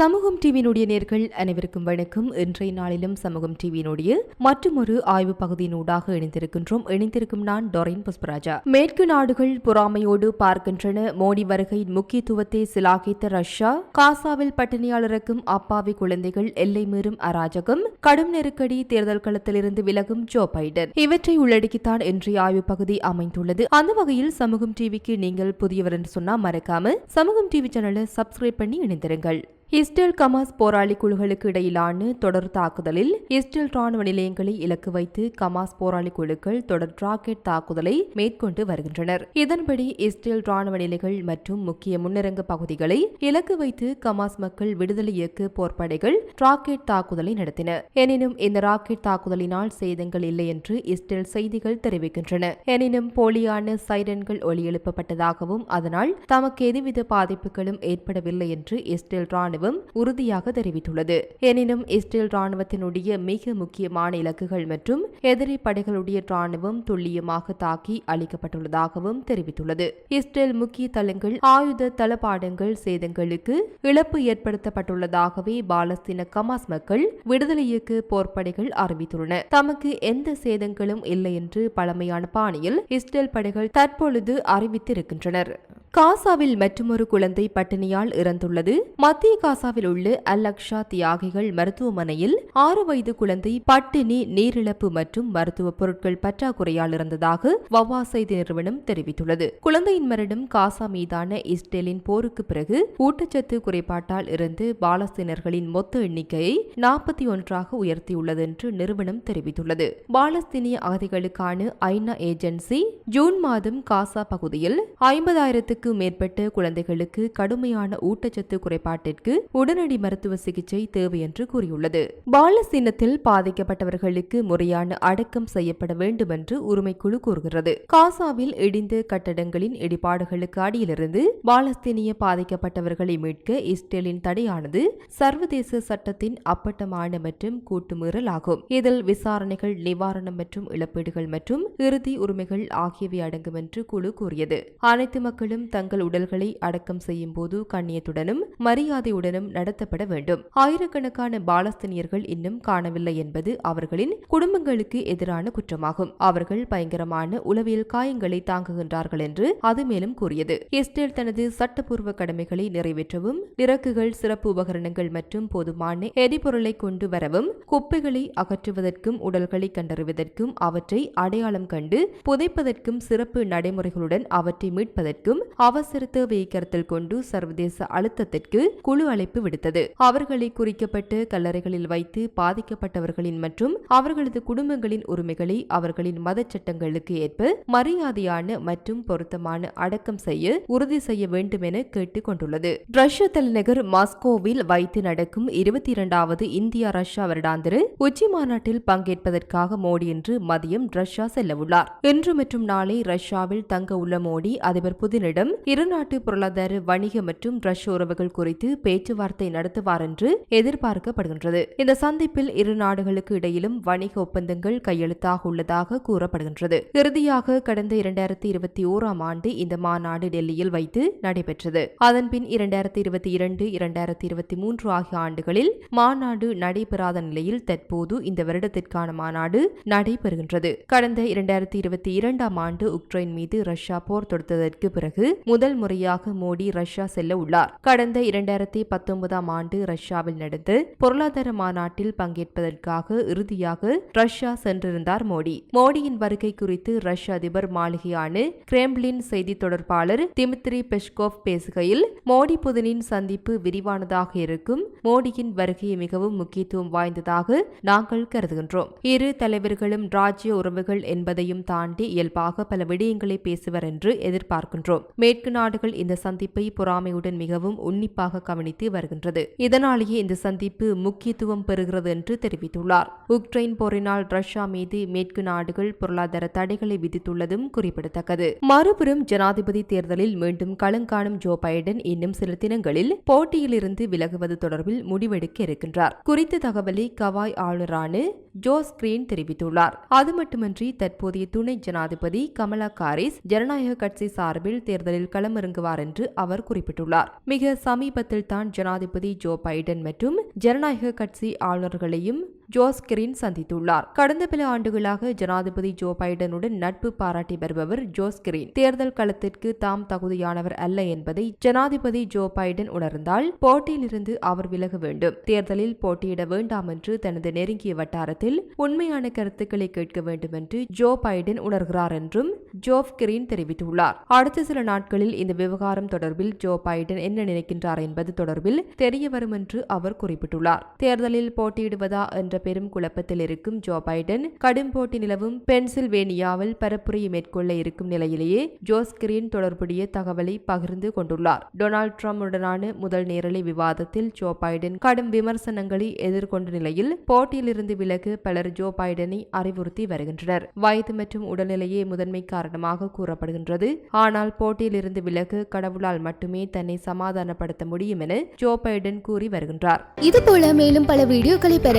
சமூகம் டிவியினுடைய நேர்கள் அனைவருக்கும் வணக்கம். இன்றைய நாளிலும் சமூகம் டிவியினுடைய மற்றொரு ஆய்வு பகுதியினூடாக இணைந்திருக்கின்றோம். இணைந்திருக்கும் நான் டொரைன் புஷ்பராஜா. மேற்கு நாடுகள் பொறாமையோடு பார்க்கின்றன. மோடி வருகையின் முக்கியத்துவத்தை சிலாகித்த ரஷ்யா காசாவில் பட்டினியாளருக்கும் அப்பாவி குழந்தைகள் எல்லை மீறும் அராஜகம் கடும் நெருக்கடி தேர்தல் களத்திலிருந்து விலகும் ஜோ பைடன். இவற்றை உள்ளடக்கித்தான் இன்றைய ஆய்வு பகுதி அமைந்துள்ளது. அந்த வகையில் சமூகம் டிவிக்கு நீங்கள் புதியவர் என்று சொன்னா மறக்காம சமூகம் டிவி சேனலை சப்ஸ்கிரைப் பண்ணி இணைந்திருங்கள். இஸ்ரேல் கமாஸ் போராளி குழுக்களுக்கு இடையிலான தொடர் தாக்குதலில் இஸ்ரேல் ராணுவ நிலையங்களை இலக்கு வைத்து கமாஸ் போராளி குழுக்கள் தொடர் ராக்கெட் தாக்குதலை மேற்கொண்டு வருகின்றனர். இதன்படி இஸ்ரேல் ராணுவ நிலைகள் மற்றும் முக்கிய முன்னரங்க பகுதிகளை இலக்கு வைத்து கமாஸ் மக்கள் விடுதலை இயக்க போர்ப்படைகள் ராக்கெட் தாக்குதலை நடத்தின. எனினும் இந்த ராக்கெட் தாக்குதலினால் சேதங்கள் இல்லை என்று இஸ்ரேல் செய்திகள் தெரிவிக்கின்றன. எனினும் போலியான சைரன்கள் ஒலி எழுப்பப்பட்டதாகவும் அதனால் தமக்கு எதுவித பாதிப்புகளும் ஏற்படவில்லை என்று இஸ்ரேல் ராணுவம் உறுதியாக தெரிவித்துள்ளது. எனினும் இஸ்ரேல் ராணுவத்தினுடைய மிக முக்கியமான இலக்குகள் மற்றும் எதிரி படைகளுடைய ராணுவம் துல்லியமாக தாக்கி அளிக்கப்பட்டுள்ளதாகவும் தெரிவித்துள்ளது. இஸ்ரேல் முக்கிய தளங்கள் ஆயுத தளபாடங்கள் சேதங்களுக்கு இழப்பு ஏற்படுத்தப்பட்டுள்ளதாகவே பாலஸ்தீன கமாஸ் மக்கள் விடுதலை இயக்க போர்ப்படைகள் அறிவித்துள்ளன. தமக்கு எந்த சேதங்களும் இல்லை என்று பழமையான பாணியில் இஸ்ரேல் படைகள் தற்பொழுது அறிவித்திருக்கின்றனர். காசாவில் மற்றொரு குழந்தை பட்டினியால் இறந்துள்ளது. மத்திய காசாவில் உள்ள அல் அக்ஷா தியாகிகள் மருத்துவமனையில் ஆறு வயது குழந்தை பட்டினி நீரிழப்பு மற்றும் மருத்துவ பொருட்கள் பற்றாக்குறையால் இறந்ததாக வவா செய்தி நிறுவனம் தெரிவித்துள்ளது. குழந்தையின் மரணம் காசா மீதான இஸ்ரேலின் போருக்கு பிறகு ஊட்டச்சத்து குறைபாட்டால் இருந்து பாலஸ்தீனர்களின் மொத்த எண்ணிக்கையை நாற்பத்தி ஒன்றாக உயர்த்தியுள்ளது என்று நிறுவனம் தெரிவித்துள்ளது. பாலஸ்தீனிய அகதிகளுக்கான ஐநா ஏஜென்சி ஜூன் மாதம் காசா பகுதியில் ஐம்பதாயிரத்து ஐம்பதாயிரத்துக்கு மேற்பட்ட குழந்தைகளுக்கு கடுமையான ஊட்டச்சத்து குறைபாட்டிற்கு உடனடி மருத்துவ சிகிச்சை தேவை என்று கூறியுள்ளது. பாலஸ்தீனத்தில் பாதிக்கப்பட்டவர்களுக்கு முறையான அடக்கம் செய்யப்பட வேண்டும் என்று உரிமைக்குழு கூறுகிறது. காசாவில் இடிந்த கட்டடங்களின் இடிபாடுகளுக்கு அடியிலிருந்து பாலஸ்தீனிய பாதிக்கப்பட்டவர்களை மீட்க இஸ்ரேலின் தடையானது சர்வதேச சட்டத்தின் அப்பட்டமான மற்றும் கூட்டுமீறல் ஆகும் இதில் விசாரணைகள் நிவாரணம் மற்றும் இழப்பீடுகள் மற்றும் இறுதி உரிமைகள் ஆகியவை அடங்கும் என்று குழு கூறியது. அனைத்து மக்களும் தங்கள் உடல்களை அடக்கம் செய்யும் போது கண்ணியத்துடனும் மரியாதையுடனும் நடத்தப்பட வேண்டும். ஆயிரக்கணக்கான பாலஸ்தீனியர்கள் இன்னும் காணவில்லை என்பது அவர்களின் குடும்பங்களுக்கு எதிரான குற்றமாகும். அவர்கள் பயங்கரமான உளவியல் காயங்களை தாங்குகின்றார்கள் என்று அது மேலும் கூறியது. இஸ்ரேல் தனது சட்டப்பூர்வ கடமைகளை நிறைவேற்றவும் இறக்குகள் சிறப்பு உபகரணங்கள் மற்றும் போதுமான எரிபொருளை கொண்டு வரவும் குப்பைகளை அகற்றுவதற்கும் உடல்களை கண்டறிவதற்கும் அவற்றை அடையாளம் கண்டு புதைப்பதற்கும் சிறப்பு நடைமுறைகளுடன் அவற்றை மீட்பதற்கும் அவசர தேவையை கொண்டு சர்வதேச அழுத்தத்திற்கு குழு அழைப்பு விடுத்தது. அவர்களை குறிக்கப்பட்டு கல்லறைகளில் வைத்து பாதிக்கப்பட்டவர்களின் மற்றும் அவர்களது குடும்பங்களின் உரிமைகளை அவர்களின் மத சட்டங்களுக்கு ஏற்ப மரியாதையான மற்றும் பொருத்தமான அடக்கம் செய்ய உறுதி செய்ய வேண்டும் என கேட்டுக் கொண்டுள்ளது. ரஷ்ய தலைநகர் மாஸ்கோவில் வைத்து நடக்கும் இருபத்தி இரண்டாவது இந்தியா ரஷ்யா வருடாந்திர உச்சி மாநாட்டில் பங்கேற்பதற்காக மோடி இன்று மதியம் ரஷ்யா செல்லவுள்ளார். இன்று மற்றும் நாளை ரஷ்யாவில் தங்க உள்ள மோடி அதிபர் புதினிடம் இருநாட்டு பொருளாதார வணிக மற்றும் ரஷ்ய உறவுகள் குறித்து பேச்சுவார்த்தை நடத்துவார் என்று எதிர்பார்க்கப்படுகின்றது. இந்த சந்திப்பில் இரு நாடுகளுக்கு இடையிலும் வணிக ஒப்பந்தங்கள் கையெழுத்தாக உள்ளதாக கூறப்படுகின்றது. இறுதியாக கடந்த இரண்டாயிரத்தி இருபத்தி ஓராம் ஆண்டு இந்த மாநாடு டெல்லியில் வைத்து நடைபெற்றது. அதன்பின் இரண்டாயிரத்தி இருபத்தி இரண்டு இரண்டாயிரத்தி இருபத்தி மூன்று ஆகிய ஆண்டுகளில் மாநாடு நடைபெறாத நிலையில் தற்போது இந்த வருடத்திற்கான மாநாடு நடைபெறுகின்றது. கடந்த இரண்டாயிரத்தி இருபத்தி இரண்டாம் ஆண்டு உக்ரைன் மீது ரஷ்யா போர் தொடுத்ததற்கு பிறகு முதல் முறையாக மோடி ரஷ்யா செல்ல உள்ளார். கடந்த இரண்டாயிரத்தி பத்தொன்பதாம் ஆண்டு ரஷ்யாவில் நடந்த பொருளாதார மாநாட்டில் பங்கேற்பதற்காக இறுதியாக ரஷ்யா சென்றிருந்தார் மோடி. மோடியின் வருகை குறித்து ரஷ்ய அதிபர் மாளிகையான கிரெம்லின் செய்தி தொடர்பாளர் திமித்ரி பெஷ்கோவ் பேசுகையில் மோடி புதினின் சந்திப்பு விரிவானதாக இருக்கும் மோடியின் வருகை மிகவும் முக்கியத்துவம் வாய்ந்ததாக நாங்கள் கருதுகின்றோம். இரு தலைவர்களும் ராஜ்ய உறவுகள் என்பதையும் தாண்டி இயல்பாக பல விடயங்களை பேசுவர் என்று எதிர்பார்க்கின்றோம். மேற்கு நாடுகள் இந்த சந்திப்பை பொறாமையுடன் மிகவும் உன்னிப்பாக கவனித்து வருகின்றது. இதனாலேயே இந்த சந்திப்பு முக்கியத்துவம் பெறுகிறது என்று தெரிவித்துள்ளார். உக்ரைன் போரினால் ரஷ்யா மீது மேற்கு நாடுகள் பொருளாதார தடைகளை விதித்துள்ளதும் குறிப்பிடத்தக்கது. மறுபுறம் ஜனாதிபதி தேர்தலில் மீண்டும் களங்காணும் ஜோ பைடன் இன்னும் சில தினங்களில் போட்டியிலிருந்து விலகுவது தொடர்பில் முடிவெடுக்க இருக்கின்றார். குறித்த தகவலை கவாய் ஆளுநரான ஜோஸ் கிரீன் தெரிவித்துள்ளார். அது மட்டுமின்றி தற்போதைய துணை ஜனாதிபதி கமலா காரிஸ் ஜனநாயக கட்சி சார்பில் தேர்தல் தேர்தலில் களமிறங்குவார் என்று அவர் குறிப்பிட்டுள்ளார். மிக சமீபத்தில் தான் ஜனாதிபதி ஜோ பைடன் மற்றும் ஜனநாயக கட்சி ஆளுநர்களையும் ஜோஸ் கிரீன் சந்தித்துள்ளார். கடந்த பல ஆண்டுகளாக ஜனாதிபதி ஜோ பைடனுடன் நட்பு பாராட்டி வருபவர் ஜோஸ் கிரீன் தேர்தல் களத்திற்கு தாம் தகுதியானவர் அல்ல என்பதை ஜனாதிபதி ஜோ பைடன் உணர்ந்தால் போட்டியிலிருந்து அவர் விலக வேண்டும். தேர்தலில் போட்டியிட வேண்டாம் என்று தனது நெருங்கிய வட்டாரத்தில் உண்மையான கருத்துக்களை கேட்க வேண்டும் என்று ஜோ பைடன் உணர்கிறார் என்றும் ஜோப் கிரீன் தெரிவித்துள்ளார். அடுத்த சில நாட்களில் இந்த விவகாரம் தொடர்பில் ஜோ பைடன் என்ன நினைக்கின்றார் என்பது தொடர்பில் தெரிய வரும் என்று அவர் குறிப்பிட்டுள்ளார். தேர்தலில் போட்டியிடுவதா என்ற பெரும் குழப்பத்தில் இருக்கும் ஜோ பைடன் கடும் போட்டி நிலவும் பென்சில்வேனியாவில் பரப்புரையை மேற்கொள்ள இருக்கும் நிலையிலேயே ஜோஸ் கிரீன் தொடர்புடைய தகவலை பகிர்ந்து கொண்டுள்ளார். டொனால்ட் ட்ரம்புடனான முதல் நேரலை விவாதத்தில் ஜோ பைடன் கடும் விமர்சனங்களை எதிர்கொண்ட நிலையில் போட்டியிலிருந்து விலகு பலர் ஜோ பைடனை அறிவுறுத்தி வருகின்றனர். வயது மற்றும் உடல்நிலையே முதன்மை காரணமாக கூறப்படுகின்றது. ஆனால் போட்டியிலிருந்து விலகு கடவுளால் மட்டுமே தன்னை சமாதானப்படுத்த முடியும் என ஜோ பைடன் கூறி வருகின்றார். இது போல மேலும் பல வீடியோக்களை பெற